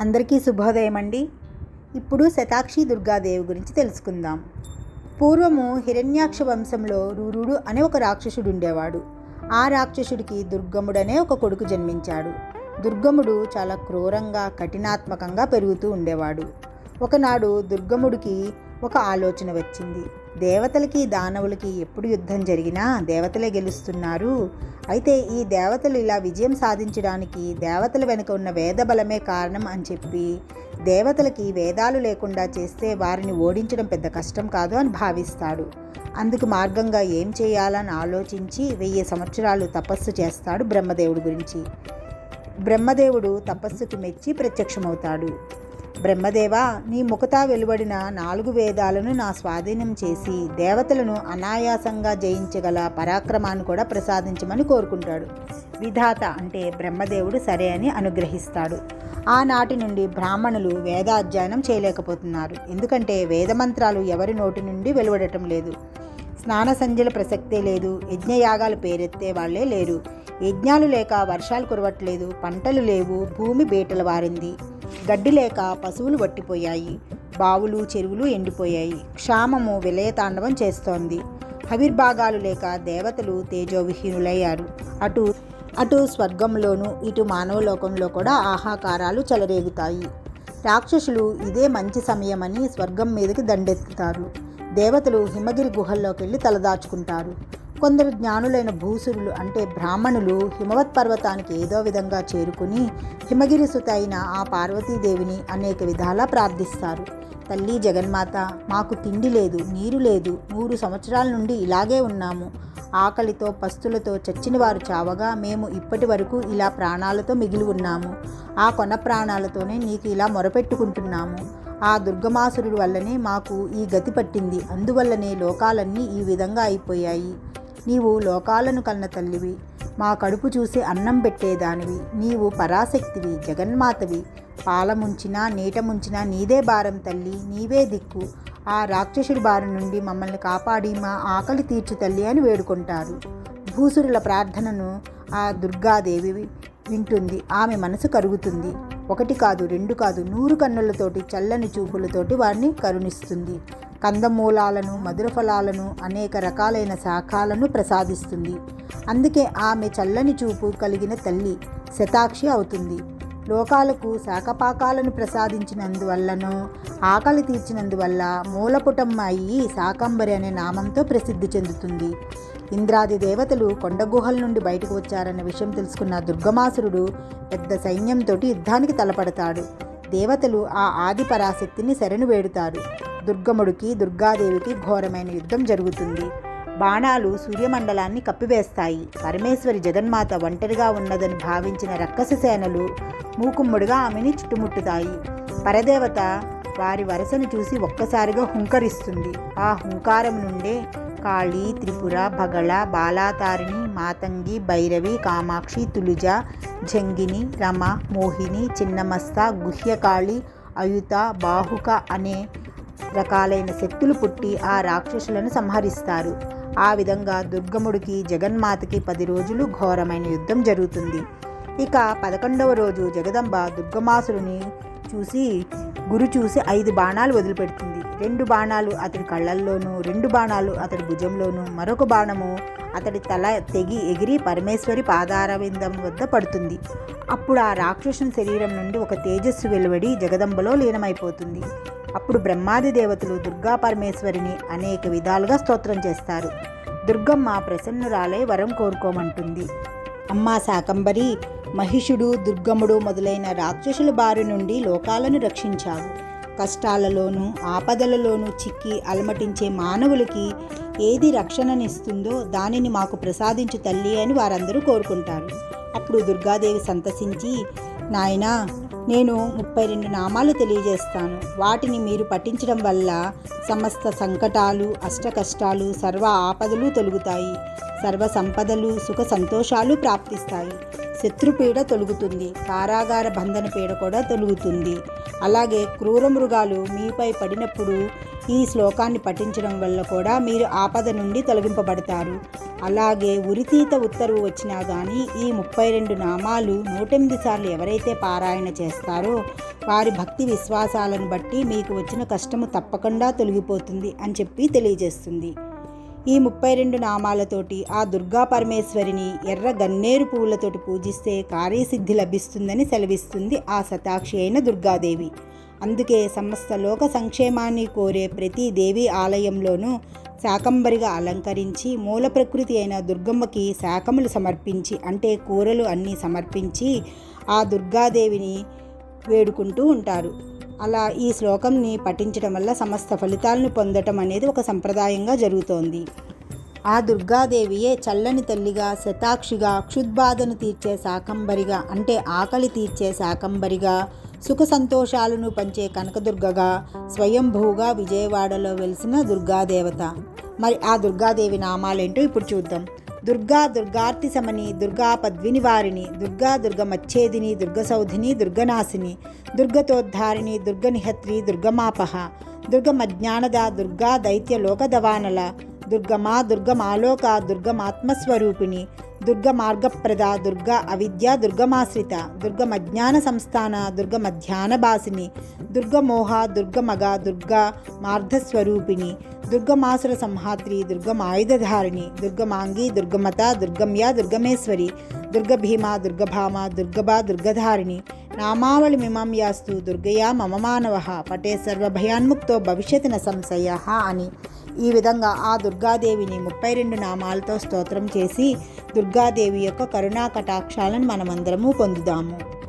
అందరికీ శుభోదయం అండి ఇప్పుడు శతాక్షి దుర్గాదేవి గురించి తెలుసుకుందాం. పూర్వము హిరణ్యాక్ష వంశంలో రూరుడు అనే ఒక రాక్షసుడు ఉండేవాడు ఆ రాక్షసుడికి దుర్గముడనే ఒక కొడుకు జన్మించాడు. దుర్గముడు చాలా క్రూరంగా కఠినాత్మకంగా పెరుగుతూ ఉండేవాడు. ఒకనాడు దుర్గముడికి ఒక ఆలోచన వచ్చింది. దేవతలకి దానవులకి ఎప్పుడు యుద్ధం జరిగినా దేవతలే గెలుస్తున్నారు. అయితే ఈ దేవతలు ఇలా విజయం సాధించడానికి దేవతల వెనుక ఉన్న వేద బలమే కారణం అని చెప్పి దేవతలకి వేదాలు లేకుండా చేస్తే వారిని ఓడించడం పెద్ద కష్టం కాదు అని భావిస్తాడు. అందుకు మార్గంగా ఏం చేయాలని ఆలోచించి వెయ్యి సంవత్సరాలు తపస్సు చేస్తాడు బ్రహ్మదేవుడి గురించి. బ్రహ్మదేవుడు తపస్సుకు మెచ్చి ప్రత్యక్షమవుతాడు. బ్రహ్మదేవా నీ ముఖతా వెలువడిన నాలుగు వేదాలను నా స్వాధీనం చేసి దేవతలను అనాయాసంగా జయించగల పరాక్రమాన్ని కూడా ప్రసాదించమని కోరుకుంటాడు. విధాత అంటే బ్రహ్మదేవుడు సరే అని అనుగ్రహిస్తాడు. ఆనాటి నుండి బ్రాహ్మణులు వేదాధ్యయనం చేయలేకపోతున్నారు. ఎందుకంటే వేదమంత్రాలు ఎవరి నోటి నుండి వెలువడటం లేదు. స్నాన సంధ్యల ప్రసక్తే లేదు. యజ్ఞయాగాలు పేరెత్తే వాళ్ళే లేరు. యజ్ఞాలు లేక వర్షాలు కురవట్లేదు పంటలు లేవు భూమి బీటలు వారింది. గడ్డి లేక పశువులు వట్టిపోయాయి బావులు చెరువులు ఎండిపోయాయి. క్షామము విలయతాండవం చేస్తోంది. హవిర్భాగాలు లేక దేవతలు తేజోవిహీనులయ్యారు. అటు అటు స్వర్గంలోనూ ఇటు మానవలోకంలో కూడా ఆహాకారాలు చెలరేగుతాయి. రాక్షసులు ఇదే మంచి సమయమని స్వర్గం మీదకి దండెత్తుతారు. దేవతలు హిమగిరి గుహల్లోకి వెళ్ళి తలదాచుకుంటారు. కొందరు జ్ఞానులైన భూసురులు అంటే బ్రాహ్మణులు హిమవత్ పర్వతానికి ఏదో విధంగా చేరుకుని హిమగిరి సుత అయిన ఆ పార్వతీదేవిని అనేక విధాలా ప్రార్థిస్తారు. తల్లి జగన్మాత మాకు తిండి లేదు నీరు లేదు నూరు సంవత్సరాల నుండి ఇలాగే ఉన్నాము. ఆకలితో పస్తులతో చచ్చిన వారు చావగా మేము ఇప్పటి వరకు ఇలా ప్రాణాలతో మిగిలి ఉన్నాము. ఆ కొన ప్రాణాలతోనే నీకు ఇలా మొరపెట్టుకుంటున్నాము. ఆ దుర్గమాసురుడి వల్లనే మాకు ఈ గతి పట్టింది. అందువల్లనే లోకాలన్నీ ఈ విధంగా అయిపోయాయి. నీవు లోకాలను కన్న తల్లివి. మా కడుపు చూసి అన్నం పెట్టేదానివి నీవు పరాశక్తివి జగన్మాతవి. పాలముంచినా నీట ముంచినా నీదే భారం తల్లి నీవే దిక్కు. ఆ రాక్షసుడి బారి నుండి మమ్మల్ని కాపాడి మా ఆకలి తీర్చు తల్లి అని వేడుకుంటారు. భూసురుల ప్రార్థనను ఆ దుర్గాదేవి వింటుంది. ఆమె మనసు కరుగుతుంది. ఒకటి కాదు రెండు కాదు నూరు కన్నులతోటి చల్లని చూపులతోటి వారిని కరుణిస్తుంది. కందమూలాలను మధుర ఫలాలను అనేక రకాలైన శాఖాలను ప్రసాదిస్తుంది. అందుకే ఆమె చల్లని చూపు కలిగిన తల్లి శతాక్షి అవుతుంది. లోకాలకు శాఖపాకాలను ప్రసాదించినందువల్లనో ఆకలి తీర్చినందువల్ల మూలపుటమ్మ అయ్యి శాకంబరి అనే నామంతో ప్రసిద్ధి చెందుతుంది. ఇంద్రాది దేవతలు కొండ గుహల నుండి బయటకు వచ్చారన్న విషయం తెలుసుకున్న దుర్గమాసురుడు పెద్ద సైన్యంతో యుద్ధానికి తలపడతాడు. దేవతలు ఆ ఆది పరాశక్తిని శరణు వేడుతారు. దుర్గముడికి దుర్గాదేవికి ఘోరమైన యుద్ధం జరుగుతుంది. బాణాలు సూర్యమండలాన్ని కప్పివేస్తాయి. పరమేశ్వరి జగన్మాత ఒంటరిగా ఉన్నదని భావించిన రక్కస సేనలు మూకుమ్ముడిగా ఆమెని చుట్టుముట్టుతాయి. పరదేవత వారి వరసను చూసి ఒక్కసారిగా హుంకరిస్తుంది. ఆ హుంకారం నుండే కాళీ త్రిపుర భగళ బాలాతారిణి మాతంగి భైరవి కామాక్షి తులుజ జంగిని రమ మోహిని చిన్నమస్త గుహ్యకాళి అయుత బాహుక అనే రకాలైన శక్తులు పుట్టి ఆ రాక్షసులను సంహరిస్తారు. ఆ విధంగా దుర్గముడికి జగన్మాతకి పది రోజులు ఘోరమైన యుద్ధం జరుగుతుంది. ఇక పదకొండవ రోజు జగదంబ దుర్గమాసురుని చూసి గురు చూసి ఐదు బాణాలు వదిలిపెడుతుంది. రెండు బాణాలు అతడి కళ్ళల్లోనూ రెండు బాణాలు అతడి భుజంలోనూ మరొక బాణము అతడి తల తెగి ఎగిరి పరమేశ్వరి పాదారవిందం వద్ద పడుతుంది. అప్పుడు ఆ రాక్షసుని శరీరం నుండి ఒక తేజస్సు వెలువడి జగదంబలో లీనమైపోతుంది. అప్పుడు బ్రహ్మాది దేవతలు దుర్గా పరమేశ్వరిని అనేక విధాలుగా స్తోత్రం చేస్తారు. దుర్గమ్మ ప్రసన్నురాలై వరం కోరుకోమంటుంది. అమ్మా శాకంబరి మహిషుడు దుర్గముడు మొదలైన రాక్షసుల బారి నుండి లోకాలను రక్షించావు. కష్టాలలోనూ ఆపదలలోనూ చిక్కి అలమటించే మానవులకి ఏది రక్షణనిస్తుందో దానిని మాకు ప్రసాదించు తల్లి అని వారందరూ కోరుకుంటారు. అప్పుడు దుర్గాదేవి సంతసించి నాయనా నేను ముప్పై రెండు నామాలు తెలియజేస్తాను. వాటిని మీరు పఠించడం వల్ల సమస్త సంకటాలు అష్ట కష్టాలు సర్వ ఆపదలు తొలుగుతాయి. సర్వ సంపదలు సుఖ సంతోషాలు ప్రాప్తిస్తాయి. శత్రుపీడ తొలుగుతుంది. కారాగార బంధన పీడ కూడా తొలుగుతుంది. అలాగే క్రూర మృగాలు మీపై పడినప్పుడు ఈ శ్లోకాన్ని పఠించడం వల్ల కూడా మీరు ఆపద నుండి తొలగింపబడతారు. అలాగే ఉరితీత ఉత్తర్వు వచ్చినా కానీ ఈ ముప్పై రెండు నామాలు నూటెనిమిది సార్లు ఎవరైతే పారాయణ చేస్తారో వారి భక్తి విశ్వాసాలను బట్టి మీకు వచ్చిన కష్టము తప్పకుండా తొలగిపోతుంది అని చెప్పి తెలియజేస్తుంది. ఈ ముప్పై రెండు నామాలతోటి ఆ దుర్గా పరమేశ్వరిని ఎర్ర గన్నేరు పువ్వులతోటి పూజిస్తే కార్యసిద్ధి లభిస్తుందని సెలవిస్తుంది ఆ శతాక్షి అయిన దుర్గాదేవి. అందుకే సమస్త లోక సంక్షేమాన్ని కోరే ప్రతి దేవి ఆలయంలోనూ శాకంబరిగా అలంకరించి మూల ప్రకృతి అయిన దుర్గమ్మకి శాకములు సమర్పించి అంటే కూరలు అన్నీ సమర్పించి ఆ దుర్గాదేవిని వేడుకుంటూ ఉంటారు. అలా ఈ శ్లోకంని పఠించడం వల్ల సమస్త ఫలితాలను పొందటం అనేది ఒక సంప్రదాయంగా జరుగుతోంది. ఆ దుర్గాదేవియే చల్లని తల్లిగా శతాక్షిగా క్షుద్బాధను తీర్చే శాకంబరిగా అంటే ఆకలి తీర్చే శాకంబరిగా సుఖ సంతోషాలను పంచే కనకదుర్గగా స్వయంభూగా విజయవాడలో వెలిసిన దుర్గాదేవత. మరి ఆ దుర్గాదేవి నామాలేంటో ఇప్పుడు చూద్దాం. దుర్గా దుర్గార్తి సమని దుర్గా పద్వినివారిణి దుర్గా దుర్గమచ్ఛేదిని దుర్గసౌధిని దుర్గనాశిని దుర్గతోద్ధారిణి దుర్గనిహత్రి దుర్గమాపహ దుర్గమజ్ఞానద దుర్గా దైత్య లోకదవానల దుర్గమా దుర్గమాలోక దుర్గమాత్మస్వరూపిణి దుర్గ మార్గప్రద దుర్గ అవిద్య దుర్గమాశ్రిత దుర్గమజ్ఞాన సంస్థాన దుర్గమధ్యాన భాసిని దుర్గమోహ దుర్గమగ దుర్గ మార్ధస్వరూపిణి దుర్గమాసుర సంహాత్రి దుర్గమాయుధధారిణి దుర్గమాంగి దుర్గమత దుర్గమ్య దుర్గమేశ్వరి దుర్గభీమ దుర్గభామ దుర్గభా దుర్గధారిణి నామావళి మిమం యాస్తు దుర్గయా మమ మానవ పటే సర్వభయాన్ముక్తో భవిష్యత్తున సంశయ అని ఈ విధంగా ఆ దుర్గాదేవిని ముప్పై రెండు నామాలతో స్తోత్రం చేసి దుర్గాదేవి యొక్క కరుణా కటాక్షాలను మనమందరము పొందుదాము.